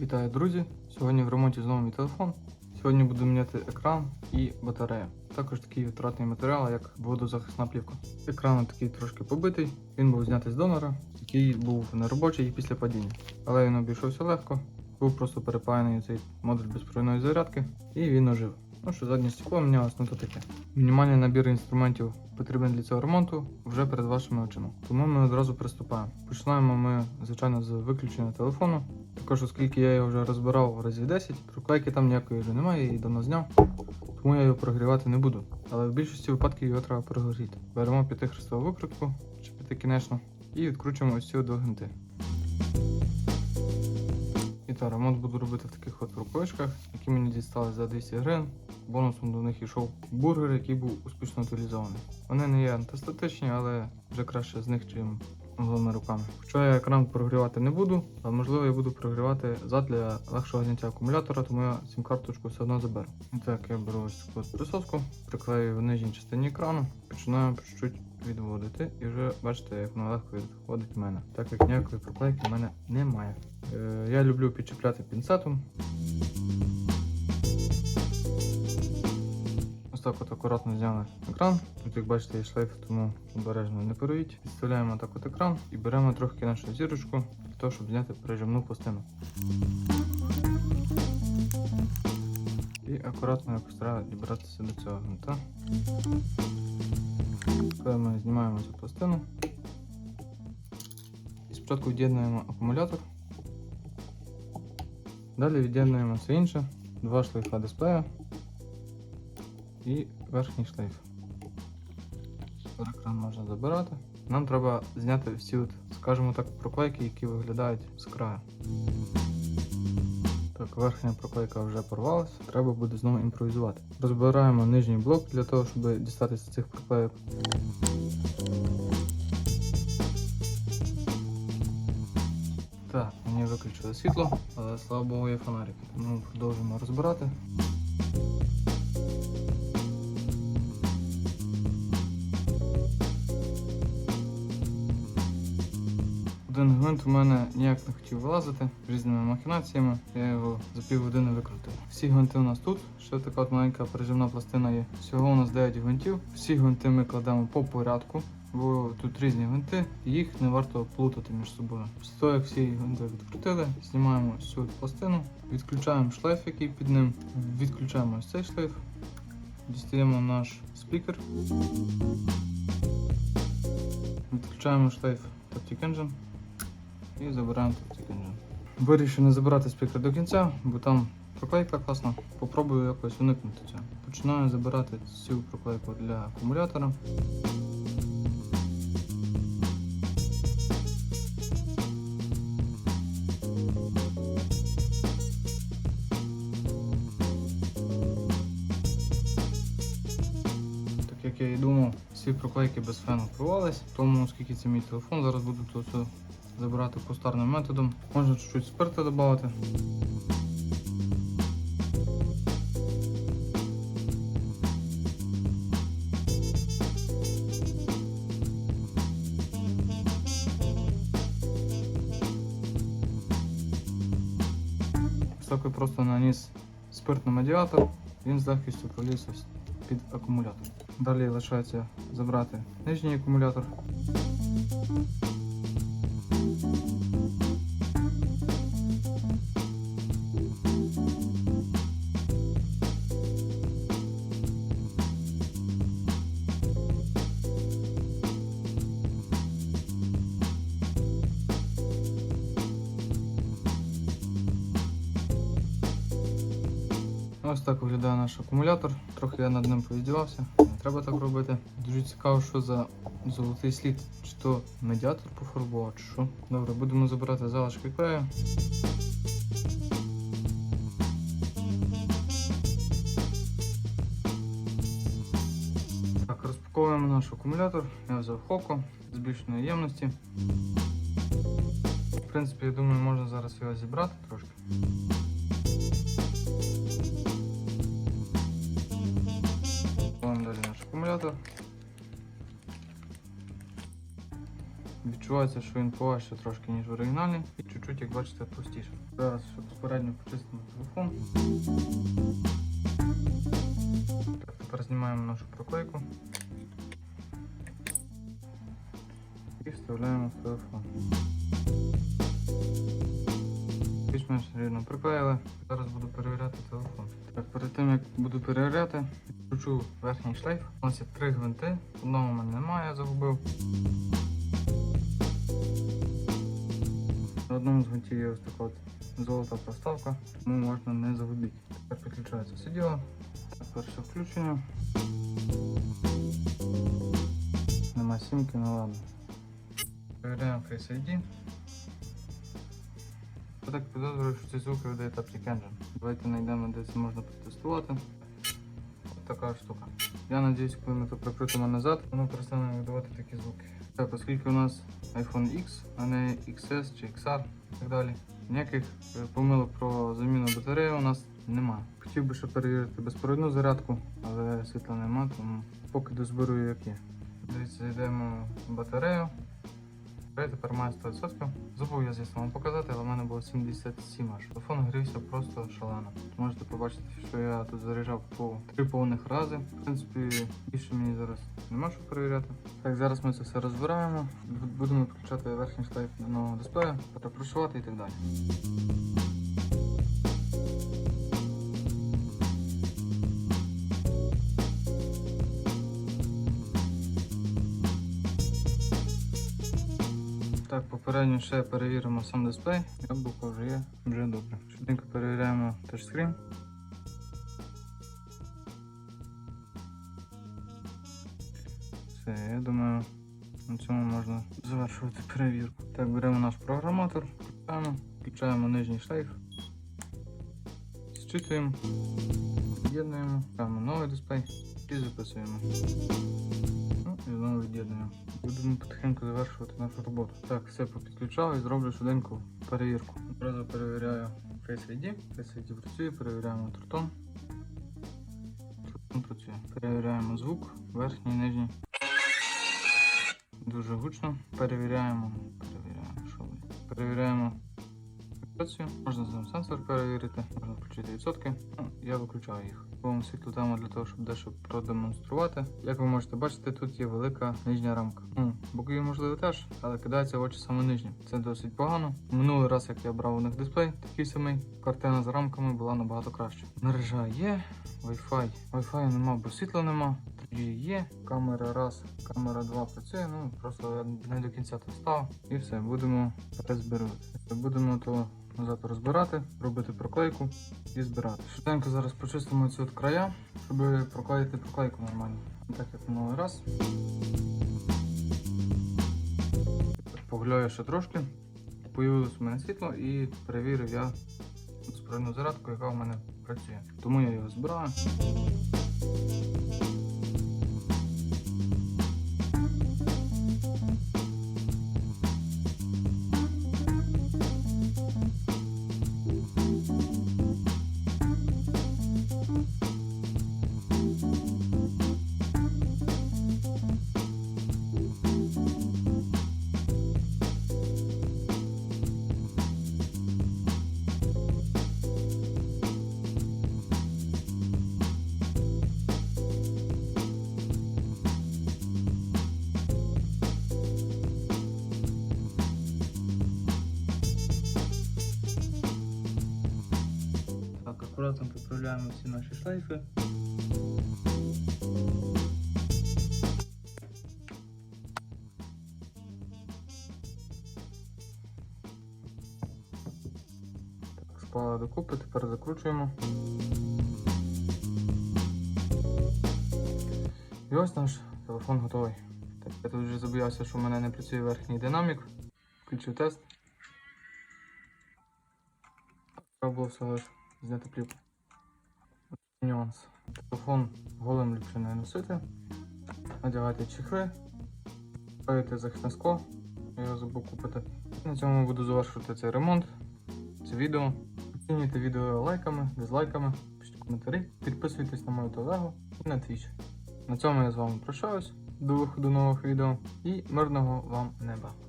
Вітаю, друзі! Сьогодні в ремонті знову мій телефон. Сьогодні буду міняти екран і батарея. Також такий витратний матеріал, як водозахисна плівка. Екран такий трошки побитий. Він був знятий з донора, який був неробочий після падіння. Але він обійшовся легко. Був просто перепаяний цей модуль безпровідної зарядки, і він ожив. Ну що заднє стекло мінялось, ну то таке. Мінімальний набір інструментів потрібен для цього ремонту вже перед вашими очима. Тому ми одразу приступаємо. Починаємо ми, звичайно, з виключення телефону. Також, оскільки я його вже розбирав разів 10, проклейки там ніякої вже немає, її давно зняв. Тому я його прогрівати не буду. Але в більшості випадків його треба прогріти. Беремо п'ятихрестову викрутку чи п'ятикінечну і відкручуємо ось ці два гвинти. І так, ремонт буду робити в таких от рукавичках, які мені дістали за 200 гривень. Бонусом до них йшов бургер, який був успішно утилізований. Вони не є антистатичні, але вже краще з них, чим голими руками. Хоча я екран прогрівати не буду, але можливо я буду прогрівати зад для легшого зняття акумулятора, тому я цим карточку все одно заберу. І так, я беру ось таку присоску, приклею в нижній частині екрану, починаю по чуть-чуть відводити, і вже бачите, як воно легко відходить в мене, так як ніякої проклейки в мене немає. Е, я люблю підчіпляти пінцетом. Так от акуратно зняли екран. Тут, як бачите, є шлейф, тому обережно не переїдь. Підставляємо так от екран і беремо трохи нашу зірочку для того, щоб зняти прижимну пластину. І акуратно якось треба дібратися до цього гвинта. Коли ми знімаємо цю пластину. І спочатку від'єднуємо акумулятор. Далі від'єднуємо все інше, два шлейфа дисплея і верхній шлейф. Екран можна забирати. Нам треба зняти всі, от, скажімо так, проклейки, які виглядають з краю. Так, верхня проклейка вже порвалася, треба буде знову імпровізувати. Розбираємо нижній блок для того, щоб дістатися цих проклейок. Так, мені виключили світло, але слава Богу є фонарик. Тому продовжуємо розбирати. Гвинт у мене ніяк не хотів вилазити різними махінаціями. Я його за півгодини викрутив. Всі гвинти у нас тут. Ще така от маленька прижимна пластина є. Всього у нас 9 гвинтів. Всі гвинти ми кладемо по порядку. Бо тут різні гвинти, їх не варто плутати між собою. Після того, як всі гвинти відкрутили, знімаємо цю пластину, відключаємо шлейф, який під ним, відключаємо ось цей шлейф, дістаємо наш спікер, відключаємо шлейф Engine і забираємо Taptic Engine. Вирішив не забирати спікер до кінця, бо там проклейка класна. Попробую якось уникнути цього. Починаю забирати цю проклейку для акумулятора. Як я і думав, всі проклейки без фену порвались, тому оскільки це мій телефон, зараз буду тут забирати кустарним методом. Можна чуть-чуть спирту додати. Ось просто наніс спирт на медіатор, він з легкістю проліз під акумулятор. Далі лишається забрати нижній акумулятор. Ось так виглядає наш акумулятор. Трохи я над ним повіддівався. Не треба так робити. Дуже цікаво, що за золотий слід. Чи то медіатор пофарбував, чи що. Добре, будемо забирати залишки клею. Так, розпаковуємо наш акумулятор. Я взяв хоко збільшеної ємності. В принципі, я думаю, можна зараз його зібрати трошки. Акумулятор. Відчувається, що він поважче трошки, ніж оригінальний, і чуть-чуть, як бачите, товстіше. Зараз ще безпосередньо почистимо телефон. Так, тепер знімаємо нашу проклейку і вставляємо в телефон. Більш-менш рівно приклеїли. Зараз буду перевіряти телефон. Так, перед тим як буду перевіряти, відкручу верхній шлейф. У нас є три гвинти. Одного в мене немає, я загубив. На одному з гвинтів є ось така от золота проставка, тому можна не загубити. Тепер підключається все діло. Перше включення. Нема сімки, ну ладно. Перевіряємо Face ID. Я так підозрюю, що ці звуки видає Taptic Engine. Давайте знайдемо, де це можна протестувати. Ось така штука. Я надіюсь, коли ми то прикрутимо назад, воно перестане видавати такі звуки. Так, оскільки у нас iPhone X, а не XS чи XR і так далі. Ніяких е, помилок про заміну батареї у нас немає. Хотів би ще перевірити безпровідну зарядку, але світла нема, тому поки дозберую як є. Дивіться, зайдемо в батарею. Я тепер маю 100%. Забув я звісно вам показати, але в мене було 77 аж. Телефон грівся просто шалено. Можете побачити, що я тут заряджав по три повних рази. В принципі, більше мені зараз нема що перевіряти. Так, зараз ми це все розбираємо. Будемо підключати верхній шлейф до нового дисплея, перепрошувати і так далі. Так, попередньо ще перевіримо сам дисплей. Яблуко вже є, вже добре. Швиденько перевіряємо тачскрін. Все, я думаю, на цьому можна завершувати перевірку. Так, беремо наш програматор, включаємо, включаємо нижній шлейф, зчитуємо, від'єднуємо, ставимо новий дисплей і записуємо. І знову від'єднуємо. Будемо потихеньку завершувати нашу роботу. Так, все попідключав і зроблю швиденьку перевірку. Одразу перевіряю Face ID. Face ID працює, перевіряємо Трутон. Трутон працює. Перевіряємо звук, верхній, нижній. Дуже гучно. Перевіряємо. Перевіряємо, що буде. Перевіряємо вібрацію. Можна сам сенсор перевірити, можна включити відсотки. Ну, я виключаю їх. Вам світлу тему для того, щоб дещо продемонструвати. Як ви можете бачити, тут є велика нижня рамка. Ну, бокові можливо теж, але кидається в очі саме нижні. Це досить погано. Минулий раз, як я брав у них дисплей, такий самий, картина з рамками була набагато краще. Мережа є, Wi-Fi. Wi-Fi нема, бо світла нема. 3G є, камера раз, камера 2 працює, ну просто я не до кінця то став. І все, будемо розбирати. Будемо то назад розбирати, робити проклейку і збирати. Швиденько зараз почистимо ці от края, щоб проклеїти проклейку нормально. Так як минулий раз. Погляю ще трошки. Появилось у мене світло і перевірив я збройну зарядку, яка в мене працює. Тому я його збираю. Акуратно всі наші шлейфи. Так, склали докупи, тепер закручуємо. І ось наш телефон готовий. Так, я тут вже забоявся, що в мене не працює верхній динамік. Включив тест. Треба було всього лиш зняти плівку. Нюанс. Телефон голим ліпше не носити. Надягайте чехли, ставите захисне скло, я його забув купити. На цьому буду завершувати цей ремонт, це відео. Оцінюйте відео лайками, дизлайками, пишіть коментарі, підписуйтесь на мою телегу і на Twitch. На цьому я з вами прощаюсь до виходу нових відео і мирного вам неба.